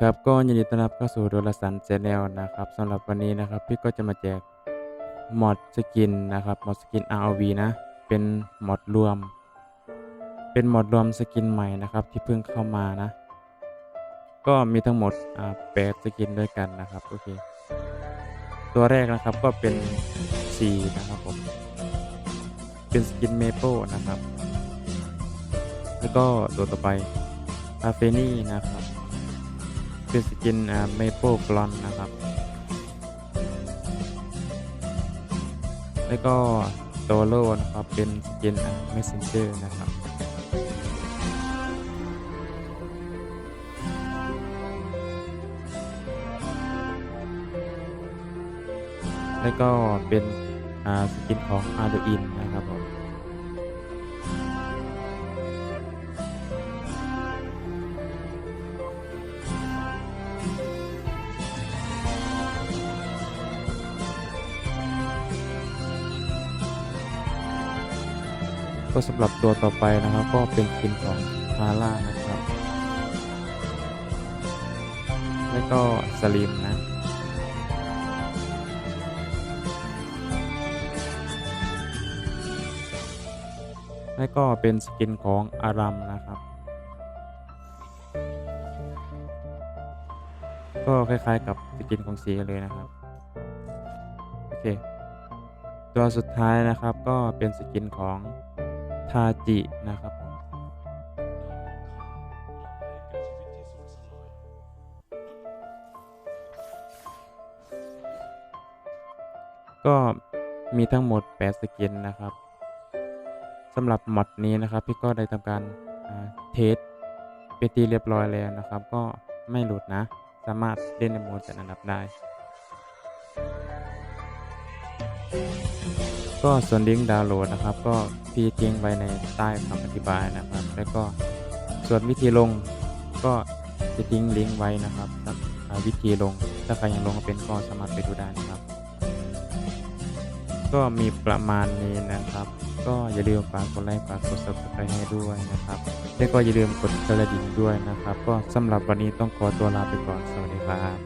ครับก็ยินดีต้อนรับเข้าสู่โดลสันแชนแนลนะครับสำหรับวันนี้นะครับ พี่ก็จะมาแจกมอดสกินนะครับมอดสกิน ROV นะ เป็นมอดรวม เป็นมอดรวมสกินใหม่นะครับที่เพิ่งเข้ามานะ ก็มีทั้งหมดอ่าแปดสกินด้วยกันนะครับโอเคตัวแรกนะครับก็เป็น C นะครับผมเป็นสกินเมเปิลนะครับ แล้วก็ตัวต่อไปคาเฟนี่นะครับ เป็นสกินอ่าเมเปิลบลอนนะครับ แล้วก็โตโลนะครับ เป็นสกินอ่าเมสเซนเจอร์นะครับแล้วก็เป็นสกินของ a r d u i n นะครับผม ก็สำหรับตัวต่อไปนะครับ ก็เป็นสกินของฮาร่านะครับ แล้วก็สลิมนะแล้วก็เป็นสกินของอารัมนะครับ ก็คล้ายๆกับสกินของสีเลยนะครับ โอเค ตัวสุดท้ายนะครับก็เป็นสกินของ ทาจินะครับผมก็มีทั้งหมด 8 สกินนะครับสำหรับมอดนี้นะครับ พี่ก็ได้ทำการเทสเป็นที่เรียบร้อยแล้วนะครับ ก็ไม่หลุดนะ สามารถเล่นในโหมดจัดอันดับได้ ก็ส่วนลิงก์ดาวน์โหลดนะครับ ก็พี่ทิ้งไว้ในใต้คำอธิบายนะครับ แล้วก็ส่วนวิธีลงก็จะทิ้งลิงก์ไว้นะครับวิธีลง ถ้าใครยังลงเป็นก็สามารถไปดูได้นะครับ ก็มีประมาณนี้นะครับ ก็อย่าลืมฝากกดไลค์ฝากกด subscribe ให้ด้วยนะครับแล้วก็อย่าลืมกดกระดิ่งด้วยนะครับ ก็สำหรับวันนี้ต้องขอตัวลาไปก่อนสวัสดีครับ